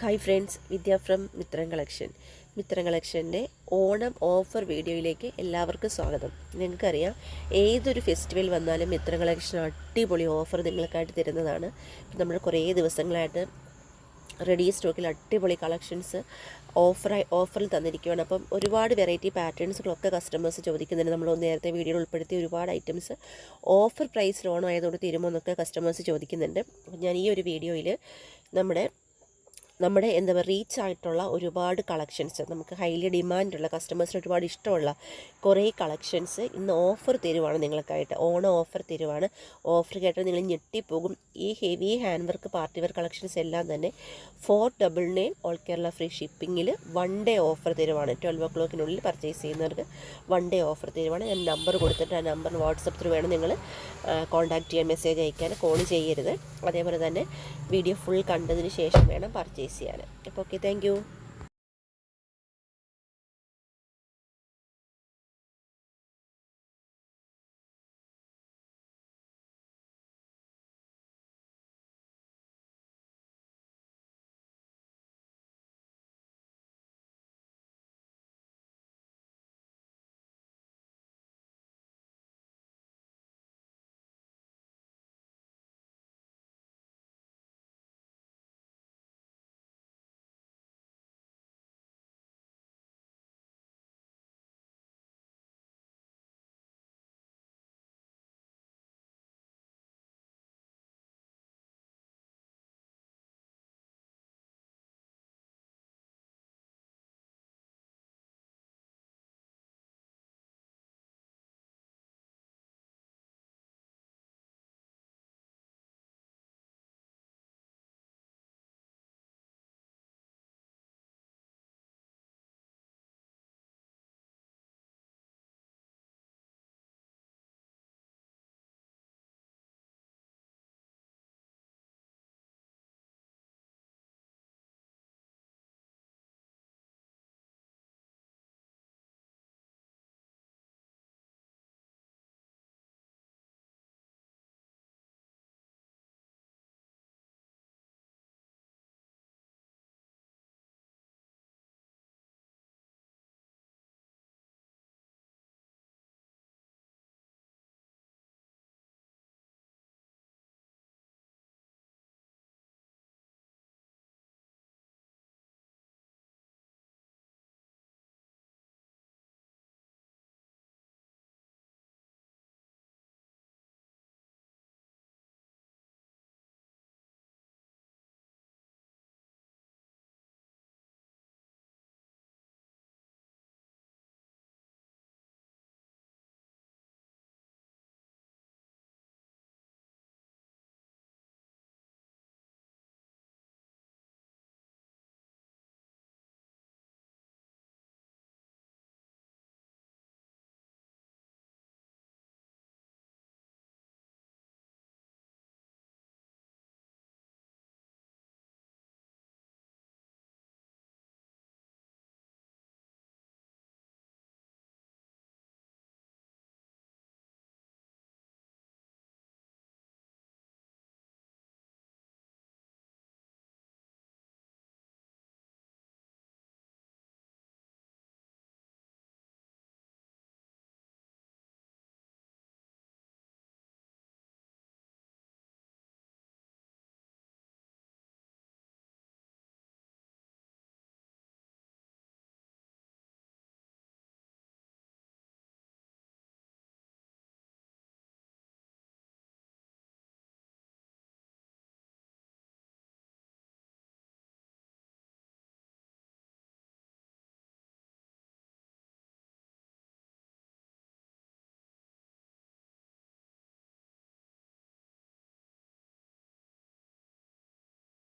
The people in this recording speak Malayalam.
Hi friends Vidya from Mithran collection Mithran കളക്ഷന്റെ Onam offer വീഡിയോയിലേക്ക് എല്ലാവർക്കും സ്വാഗതം. നിങ്ങൾക്കറിയാം ഏതൊരു ഫെസ്റ്റിവൽ വന്നാലും മിത്രം കളക്ഷൻ അടിപൊളി ഓഫർ നിങ്ങൾക്കായിട്ട് തരുന്നതാണ്. നമ്മൾ കുറേ ദിവസങ്ങളായിട്ട് റെഡി സ്റ്റോക്കിൽ അടിപൊളി കളക്ഷൻസ് ഓഫറായി ഓഫറിൽ തന്നിരിക്കുകയാണ് അപ്പം ഒരുപാട് വെറൈറ്റി പാറ്റേൺസുകളൊക്കെ കസ്റ്റമേഴ്സ് ചോദിക്കുന്നുണ്ട്. നമ്മൾ നേരത്തെ വീഡിയോയിൽ ഉൾപ്പെടുത്തി ഒരുപാട് ഐറ്റംസ് ഓഫർ പ്രൈസിൽ ഓണം ആയതുകൊണ്ട് തരുമോ എന്നൊക്കെ കസ്റ്റമേഴ്സ് ചോദിക്കുന്നുണ്ട്. ഞാൻ ഈ ഒരു വീഡിയോയിൽ നമ്മുടെ നമ്മുടെ എന്താ പറയുക റീച്ച് ആയിട്ടുള്ള ഒരുപാട് കളക്ഷൻസ് നമുക്ക് ഹൈലി ഡിമാൻഡുള്ള കസ്റ്റമേഴ്സിന് ഒരുപാട് ഇഷ്ടമുള്ള കുറേ കളക്ഷൻസ് ഇന്ന് ഓഫർ തരുവാണ് നിങ്ങൾക്കായിട്ട്. ഓണം ഓഫർ തരുവാണ്. ഓഫർ കേട്ടാൽ നിങ്ങൾ ഞെട്ടിപ്പോകും. ഈ heavy hand work party wear collections എല്ലാം തന്നെ four double nine all Kerala free ഷിപ്പിങ്ങിൽ one day offer തരുവാണ്. ട്വൽവ് ഒ ക്ലോക്കിനുള്ളിൽ പർച്ചേസ് ചെയ്യുന്നവർക്ക് വൺ ഡേ ഓഫർ തരുവാണ്. ഞാൻ നമ്പർ കൊടുത്തിട്ട് ആ നമ്പറിന് വാട്സപ്പ് ത്രൂ വേണം നിങ്ങൾ കോൺടാക്ട് ചെയ്യാൻ മെസ്സേജ് അയക്കാൻ കോൾ ചെയ്യരുത്. അതേപോലെ തന്നെ വീഡിയോ ഫുൾ കണ്ടതിന് ശേഷം വേണം പർച്ചേസ് ചെയ്യാൻ. അപ്പോൾ ഓക്കെ താങ്ക്